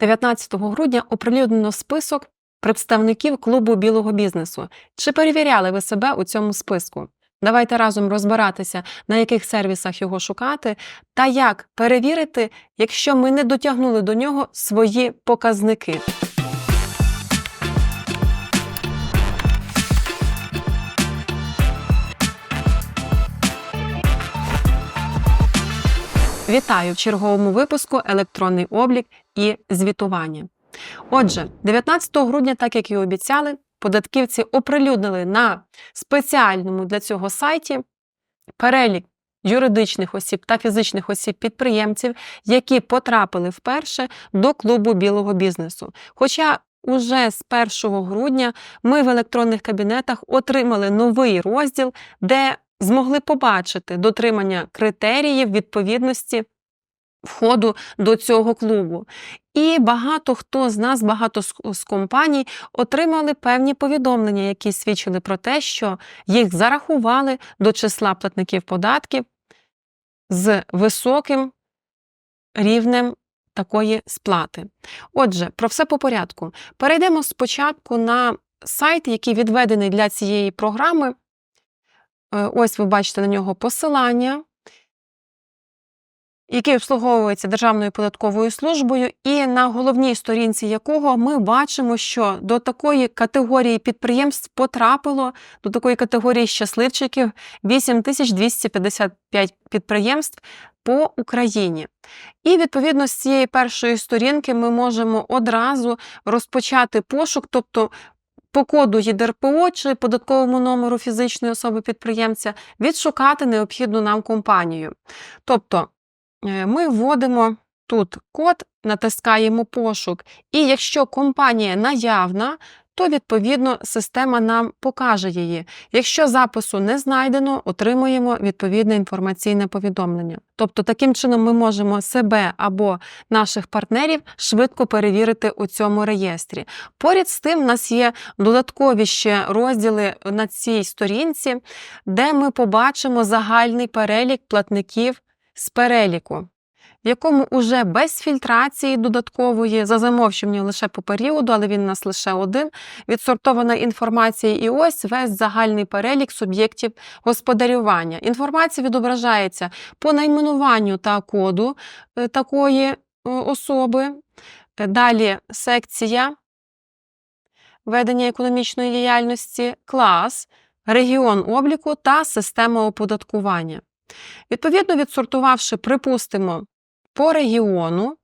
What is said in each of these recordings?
19 грудня оприлюднено список представників клубу білого бізнесу. Чи перевіряли ви себе у цьому списку? Давайте разом розбиратися, на яких сервісах його шукати, та як перевірити, якщо ми не дотягнули до нього свої показники. Вітаю в черговому випуску електронний облік і звітування. Отже, 19 грудня, так як і обіцяли, податківці оприлюднили на спеціальному для цього сайті перелік юридичних осіб та фізичних осіб підприємців, які потрапили вперше до клубу білого бізнесу. Хоча Уже з 1 грудня ми в електронних кабінетах отримали новий розділ, де змогли побачити дотримання критеріїв відповідності входу до цього клубу. І багато хто з нас, багато з, компаній отримали певні повідомлення, які свідчили про те, що їх зарахували до числа платників податків з високим рівнем такої сплати. Отже, про все по порядку. Перейдемо спочатку на сайт, який відведений для цієї програми. Е, Ось ви бачите на нього посилання, який обслуговується Державною податковою службою, і на головній сторінці якого ми бачимо, що до такої категорії підприємств потрапило, до такої категорії щасливчиків 8255 підприємств по Україні. І відповідно з цієї першої сторінки ми можемо одразу розпочати пошук, тобто по коду ЄДРПО чи податковому номеру фізичної особи підприємця відшукати необхідну нам компанію. Тобто е, ми вводимо тут код, натискаємо пошук, і якщо компанія наявна, то відповідно система нам покаже її. Якщо запису не знайдено, отримуємо відповідне інформаційне повідомлення. Тобто, таким чином ми можемо себе або наших партнерів швидко перевірити у цьому реєстрі. Поряд з тим, у нас є додаткові ще розділи на цій сторінці, де ми побачимо загальний перелік платників з переліку в якому уже без фільтрації додаткової за замовчуванням лише по періоду, але він у нас лише один, відсортована інформація, і ось весь загальний перелік суб'єктів господарювання. Інформація відображається по найменуванню та коду е, такої е, особи. Далі секція ведення економічної діяльності, клас, регіон обліку та система оподаткування. Відповідно, відсортувавши, припустимо, по регіону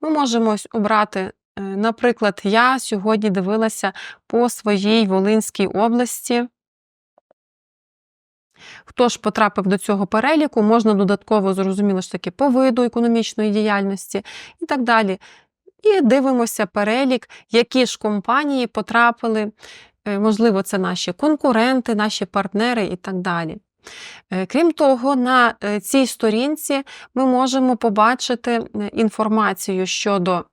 ми можемо обрати, е, наприклад, я сьогодні дивилася по своїй Волинській області. Хто ж потрапив до цього переліку, можна додатково, зрозуміло ж таки, по виду економічної діяльності і так далі. І дивимося перелік, які ж компанії потрапили, е, можливо, це наші конкуренти, наші партнери і так далі. Е, крім того, на е, цій сторінці ми можемо побачити е, інформацію щодо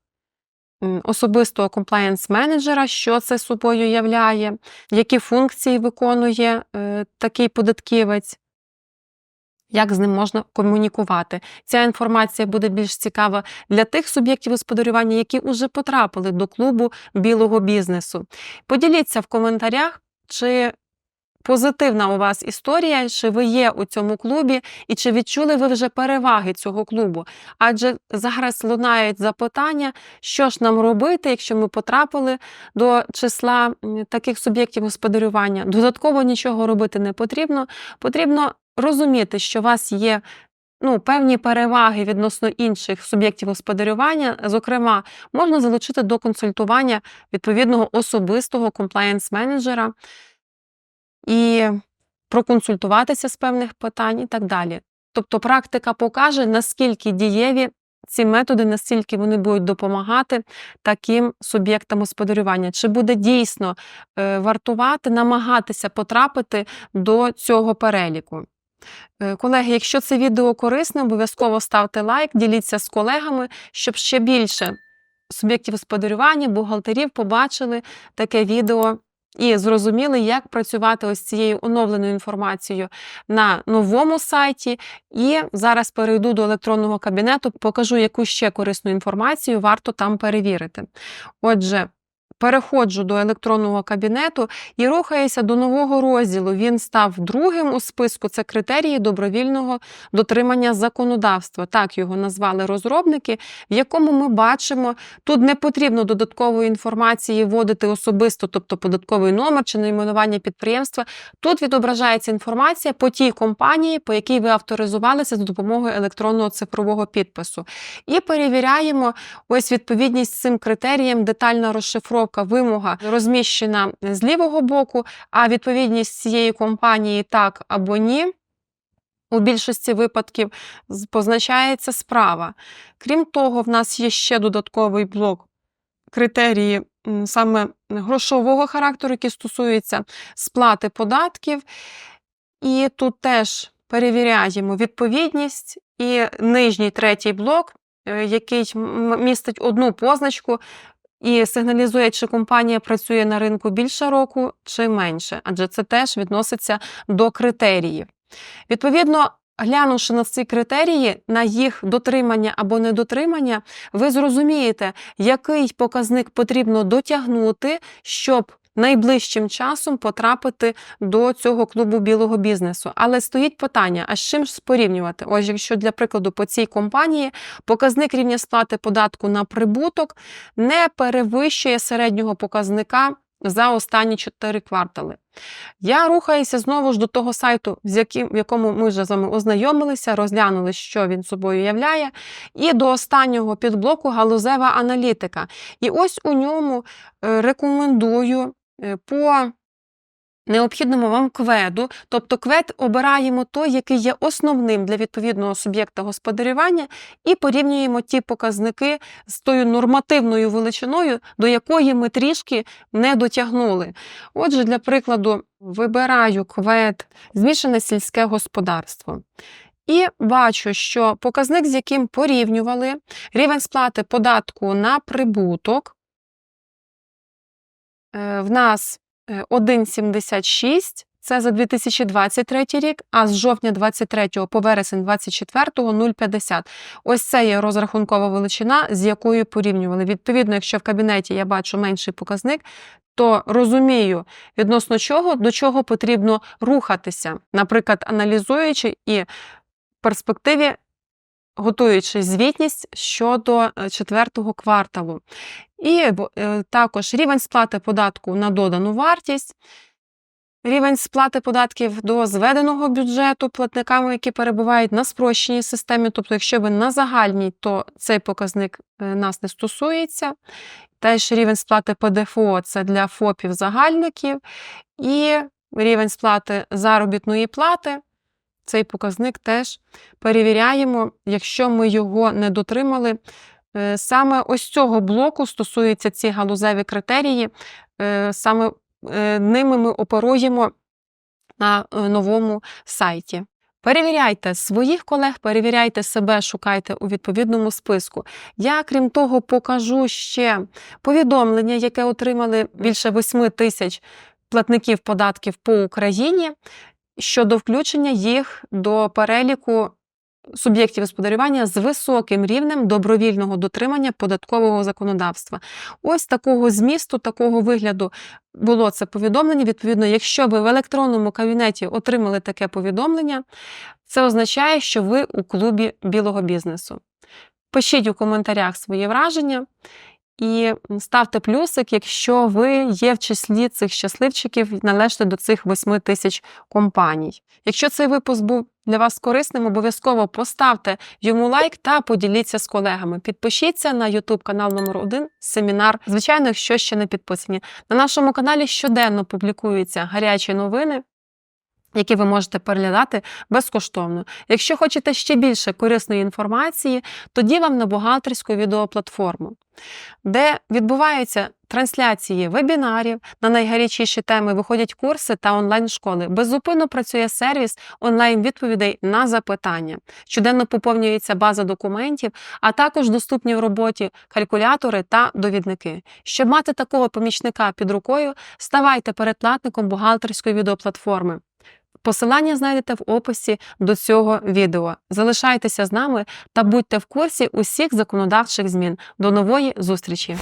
особистого комплаєнс менеджера, що це собою являє, які функції виконує такий податківець. Як з ним можна комунікувати? Ця інформація буде більш цікава для тих суб'єктів господарювання, які вже потрапили до клубу білого бізнесу. Поділіться в коментарях, чи позитивна у вас історія, чи ви є у цьому клубі, і чи відчули ви вже переваги цього клубу? Адже зараз лунають запитання, що ж нам робити, якщо ми потрапили до числа таких суб'єктів господарювання. Додатково нічого робити не потрібно. Потрібно розуміти, що у вас є. Ну, певні переваги відносно інших суб'єктів господарювання, зокрема, можна залучити до консультування відповідного особистого комплаєнс-менеджера і проконсультуватися з певних питань і так далі. Тобто практика покаже, наскільки дієві ці методи, наскільки вони будуть допомагати таким суб'єктам господарювання, чи буде дійсно е, вартувати намагатися потрапити до цього переліку. Е, колеги, якщо це відео корисне, обов'язково ставте лайк, діліться з колегами, щоб ще більше суб'єктів господарювання, бухгалтерів побачили таке відео і зрозуміли, як працювати ось цією оновленою інформацією на новому сайті. І зараз перейду до електронного кабінету, покажу, яку ще корисну інформацію варто там перевірити. Отже, переходжу до електронного кабінету і рухаюся до нового розділу. Він став другим у списку. Це критерії добровільного дотримання законодавства. Так його назвали розробники, в якому ми бачимо, тут не потрібно додаткової інформації вводити особисто, тобто податковий номер чи найменування підприємства. Тут відображається інформація по тій компанії, по якій ви авторизувалися за допомогою електронного цифрового підпису. І перевіряємо ось відповідність цим критеріям, детально детальна розшифровка вимога розміщена з лівого боку, а відповідність цієї компанії так або ні. У більшості випадків позначається справа. Крім того, в нас є ще додатковий блок критерії саме грошового характеру, які стосуються сплати податків. І тут теж перевіряємо відповідність і нижній третій блок, е, який містить одну позначку і сигналізує, чи компанія працює на ринку більше року чи менше, адже це теж відноситься до критеріїв. Відповідно, глянувши на ці критерії, на їх дотримання або недотримання, ви зрозумієте, який показник потрібно дотягнути, щоб найближчим часом потрапити до цього клубу білого бізнесу. Але стоїть питання: а з чим ж порівнювати? Ось якщо для прикладу по цій компанії показник рівня сплати податку на прибуток не перевищує середнього показника за останні 4 квартали. Я рухаюся знову ж до того сайту, з яким, в якому ми вже з вами ознайомилися, розглянули, що він собою являє, і до останнього підблоку галузева аналітика. І ось у ньому е, рекомендую по необхідному вам кведу, тобто квед обираємо той, який є основним для відповідного суб'єкта господарювання, і порівнюємо ті показники з тою нормативною величиною, до якої ми трішки не дотягнули. Отже, для прикладу, вибираю квед змішане сільське господарство. І бачу, що показник, з яким порівнювали рівень сплати податку на прибуток, е, в нас е, 1,76. Це за 2023 рік, а з жовтня 23 по вересень 24 0,50. Ось це є розрахункова величина, з якою порівнювали. Відповідно, якщо в кабінеті я бачу менший показник, то розумію, відносно чого до чого потрібно рухатися, наприклад, аналізуючи і в перспективі готуючи звітність щодо е, четвертого кварталу. І е, також рівень сплати податку на додану вартість. Рівень сплати податків до зведеного бюджету платниками, які перебувають на спрощеній системі. Тобто, якщо ви на загальній, то цей показник е, нас не стосується. Теж рівень сплати ПДФО це для ФОПів загальників. І рівень сплати заробітної плати. Цей показник теж перевіряємо, якщо ми його не дотримали. Е, Саме ось цього блоку стосуються ці галузеві критерії. Е, Саме е, ними ми оперуємо на новому сайті. Перевіряйте своїх колег, перевіряйте себе, шукайте у відповідному списку. Я, крім того, покажу ще повідомлення, яке отримали більше 8 тисяч платників податків по Україні щодо включення їх до переліку суб'єктів господарювання з високим рівнем добровільного дотримання податкового законодавства. Ось такого змісту, такого вигляду було це повідомлення. Відповідно, якщо ви в електронному кабінеті отримали таке повідомлення, це означає, що ви у клубі білого бізнесу. Пишіть у коментарях свої враження. І ставте плюсик, якщо ви є в числі цих щасливчиків, належите до цих 8 тисяч компаній. Якщо цей випуск був для вас корисним, обов'язково поставте йому лайк та поділіться з колегами. Підпишіться на YouTube канал номер 1 семінар. Звичайно, якщо ще не підписані. На нашому каналі щоденно публікуються гарячі новини. Які ви можете переглядати безкоштовно. Якщо хочете ще більше корисної інформації, тоді вам на бухгалтерську відеоплатформу, де відбуваються трансляції вебінарів на найгарячіші теми, виходять курси та онлайн-школи. Беззупинно працює сервіс онлайн-відповідей на запитання. Щоденно поповнюється база документів, а також доступні в роботі калькулятори та довідники. Щоб мати такого помічника під рукою, ставайте передплатником бухгалтерської відеоплатформи. Посилання знайдете в описі до цього відео. Залишайтеся з нами та будьте в курсі усіх законодавчих змін. До нової зустрічі!